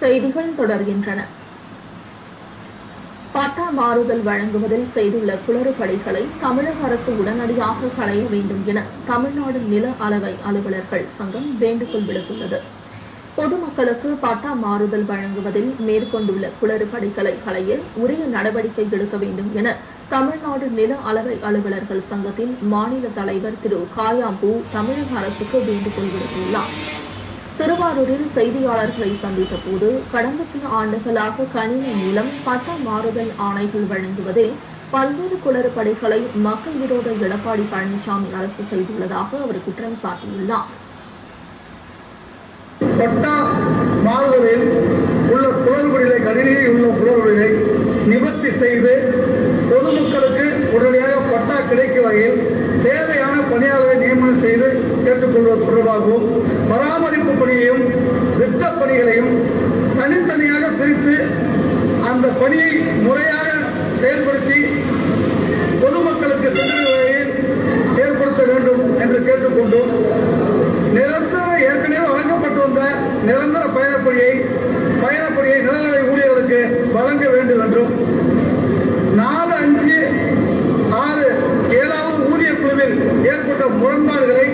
செய்திகள் தொடர்கின்றன. பட்டா மாறுதல் வழங்குவதில் செய்துள்ள குளறுபடிகளை தமிழக அரசு உடனடியாக களைய வேண்டும் என தமிழ்நாடு நில அளவை அலுவலர்கள் சங்கம் வேண்டுகோள் விடுத்துள்ளது. பொதுமக்களுக்கு பட்டா மாறுதல் வழங்குவதில் மேற்கொண்டுள்ள குளறுபடிகளை களைய உரிய நடவடிக்கை எடுக்க வேண்டும் என தமிழ்நாடு நில அளவை அலுவலர்கள் சங்கத்தின் மாநில தலைவர் திரு காயாம்பூ தமிழக அரசுக்கு வேண்டுகோள் விடுத்துள்ளார். திருவாரூரில் செய்தியாளர்களை சந்தித்த போது கடந்த சில ஆண்டுகளாக கணினி மூலம் பட்ட மாறுதல் ஆணைகள் வழங்குவதில் பல்வேறு குளறுபடிகளை மக்கள் விரோத எடப்பாடி பழனிசாமி அரசு செய்துள்ளதாக அவர் குற்றம் சாட்டியுள்ளார். பட்டா மாறுதலில் உள்ள குளறுபடிகளை கணினியில் உள்ள குளறுபடிகளை நிவர்த்தி செய்து பொதுமக்களுக்கு உடனடியாக பட்டா கிடைக்கும் வகையில் தேவையான பணியாளரை நியமனம் செய்து கேட்டுக்கொள்வது தொடர்பாகவும் அமைப்பு பணியையும் திட்ட பணிகளையும் தனித்தனியாக பிரித்து அந்த பணியை முறையாக செயல்படுத்தி பொதுமக்களுக்கு செல்லும் வகையில் ஏற்படுத்த வேண்டும் என்று கேட்டுக்கொண்டு நிரந்தர ஏற்கனவே வழங்கப்பட்டு வந்த நிரந்தர பயணப்பணியை பயணப்பணியை நிலநிலை ஊழியர்களுக்கு வழங்க வேண்டும் என்றும் நாலு அஞ்சு ஆறு ஏழாவது ஊதிய குழுவில் ஏற்பட்ட முரண்பாடுகளை